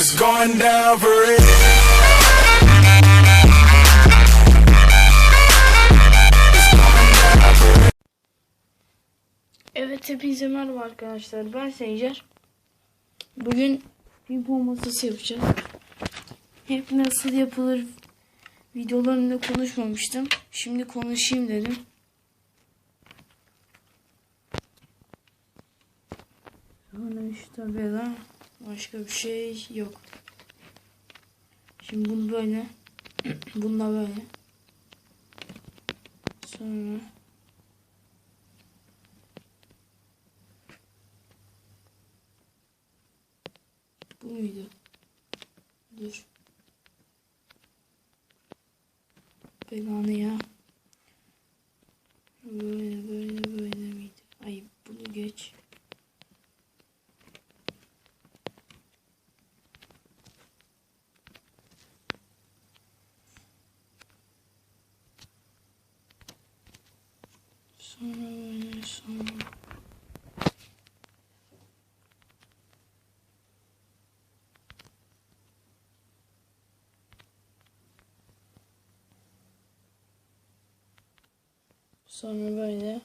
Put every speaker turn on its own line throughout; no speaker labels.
It's going down for real.
Evet hepinize merhaba arkadaşlar. Ben Sencer. Bugün pimpon masası yapacağız. Hep nasıl yapılır videolarında konuşmamıştım. Şimdi konuşayım dedim. Sonra şu tabela başka bir şey yok. Şimdi bunu böyle bunu da böyle. Sonra Bu muydu? Dur. Belanı ya. Böyle böyle böyle miydi? Ay bunu geç. Sonra böyle sonra. Sonra böyle.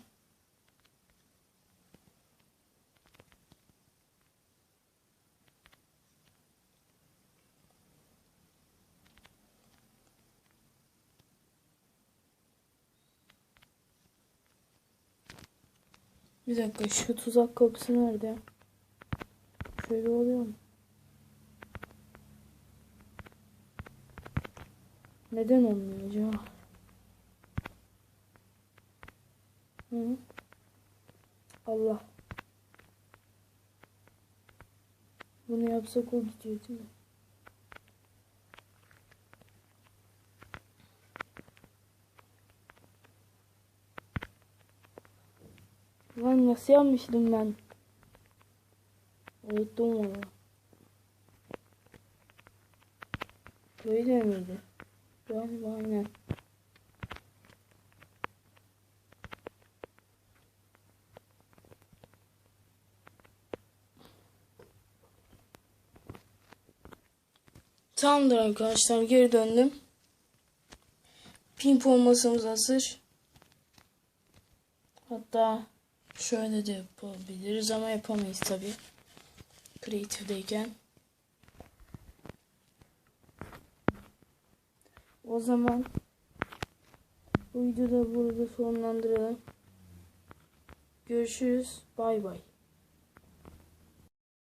Bir dakika şu tuzak kapısı nerede? Şöyle oluyor mu? Neden olmuyor acaba? Hı. Allah. Bunu yapsak o gidiyor değil mi? Lan nasıl yapmıştım ben? Unuttum onu. Böyle miydi? Galiba aynen. Tamamdır arkadaşlar geri döndüm. Pimpon masamız hazır. Hatta şöyle de yapabiliriz ama yapamayız tabi. Creative'deyken. O zaman bu videoda burada sonlandıralım. Görüşürüz. Bay bay.